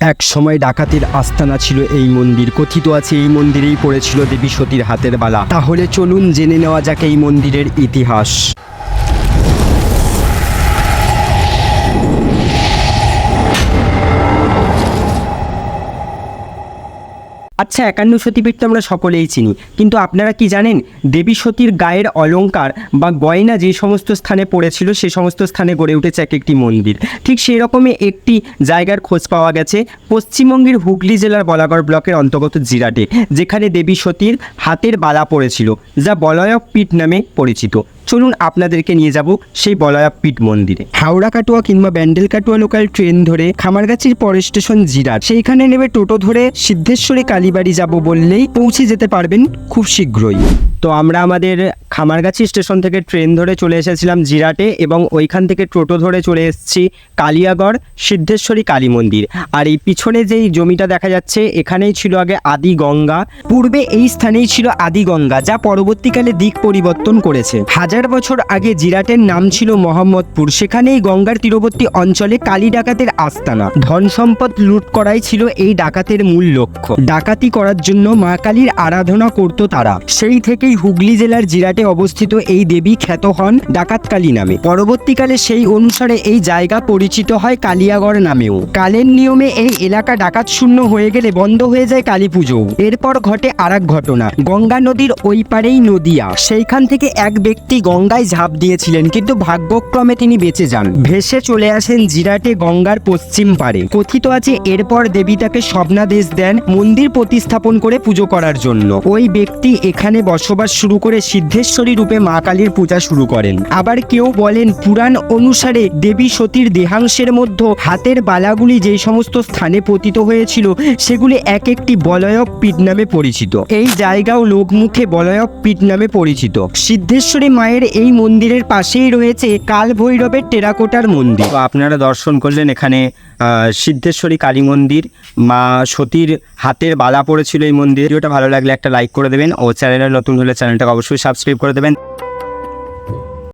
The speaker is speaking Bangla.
এক সময় ডাকাতের আস্তানা ছিল এই মন্দির। কথিত আছে এই মন্দিরেই পড়েছিল দেবী সতীর হাতের বালা। তাহলে চলুন জেনে নেওয়া যাক এই মন্দিরের ইতিহাস। আচ্ছা একান্ন সতীপীঠ তো আমরা সকলেই চিনি। কিন্তু আপনারা কি জানেন, দেবী সতীর গায়ের অলংকার বা গয়না যে সমস্ত স্থানে পড়েছিল, সে সমস্ত স্থানে গড়ে উঠেছে এক একটি মন্দির। ঠিক সেই রকমই একটি জায়গার খোঁজ পাওয়া গেছে পশ্চিমবঙ্গের হুগলি জেলার বলাগড় ব্লকের অন্তর্গত জিরাটে, যেখানে দেবী সতীর হাতের বালা পড়েছিল, যা বলয়ক পীঠ নামে পরিচিত। চলুন আপনাদেরকে নিয়ে যাব সেই বলয়ক পীঠ মন্দিরে। হাওড়া কাটোয়া কিংবা ব্যান্ডেল কাটোয়া লোকাল ট্রেন ধরে খামারগাছির পরের স্টেশন জিরাট। সেইখানে নেবে টোটো ধরে সিদ্ধেশ্বরী কালীবাড়ি যাব বললেই পৌঁছে যেতে পারবেন খুব শীঘ্রই। তো আমরা আমাদের খামারগাছি স্টেশন থেকে ট্রেন ধরে চলে এসেছিলাম জিরাটে এবং ওইখান থেকে টোটো ধরে চলে এসেছি কালিয়াগড় সিদ্ধেশ্বরী কালী মন্দির। আর এই পিছনে যেই জমিটা দেখা যাচ্ছে, এখানেই ছিল আগে আদি গঙ্গা। পূর্বে এই স্থানেই ছিল আদি গঙ্গা, যা পরবর্তীকালে দিক পরিবর্তন করেছে। হাজার বছর আগে জিরাটের নাম ছিল মোহাম্মদপুর। সেখানেই গঙ্গার তীরবর্তী অঞ্চলে কালী ডাকাতের আস্তানা, ধন সম্পদ লুট করাই ছিল এই ডাকাতের মূল লক্ষ্য। ডাকাতি করার জন্য মা কালীর আরাধনা করত তারা। সেই থেকেই হুগলি জেলার জিরাটে অবস্থিত এই দেবী খ্যাত হন ডাকাতকালী নামে। পরবর্তীকালে সেই অনুসারে এই জায়গা পরিচিত হয় কালিয়াগড় নামেও। কালের নিয়মে এই এলাকা ডাকাত শূন্য হয়ে গেলে বন্ধ হয়ে যায় কালী পুজো এরপর ঘটে আরেক ঘটনা। গঙ্গা নদীর ওই পারেই নদিয়া। সেইখান থেকে এক ব্যক্তি গঙ্গায় ঝাঁপ দিয়েছিলেন, কিন্তু ভাগ্যক্রমে তিনি বেঁচে যান। ভেসে চলে আসেন জিরাটে গঙ্গার পশ্চিম পারে। কথিত আছে, এরপর দেবী তাকে স্বপ্নাদেশ দেন মন্দির প্রতিস্থাপন করে পুজো করার জন্য। ওই ব্যক্তি এখানে বসবাস শুরু করে সিদ্ধেশ্বরী রূপে মা কালীর পূজা শুরু করেন। আবার কেউ বলেন, পুরাণ অনুসারে দেবী সতীর দেহাংশের মধ্যে হাতের বালাগুলি যেই সমস্ত স্থানে পতিত হয়েছিল, সেগুলি এক একটি বলয়ক পীঠ নামে পরিচিত। এই জায়গাও লোকমুখে বলয়ক পীঠ নামে পরিচিত। সিদ্ধেশ্বরী মায়ের এই মন্দিরের পাশেই রয়েছে কাল ভৈরবের টেরাকোটার মন্দির। আপনারা দর্শন করলেন এখানে সিদ্ধেশ্বরী কালী মন্দির। মা সতীর হাতের বালা পড়েছিল এই মন্দির। ভিডিওটা ভালো লাগলে একটা লাইক করে দেবেন। ও চ্যানেলে নতুন হলে চ্যানেলটাকে অবশ্যই সাবস্ক্রাইব করে দেবেন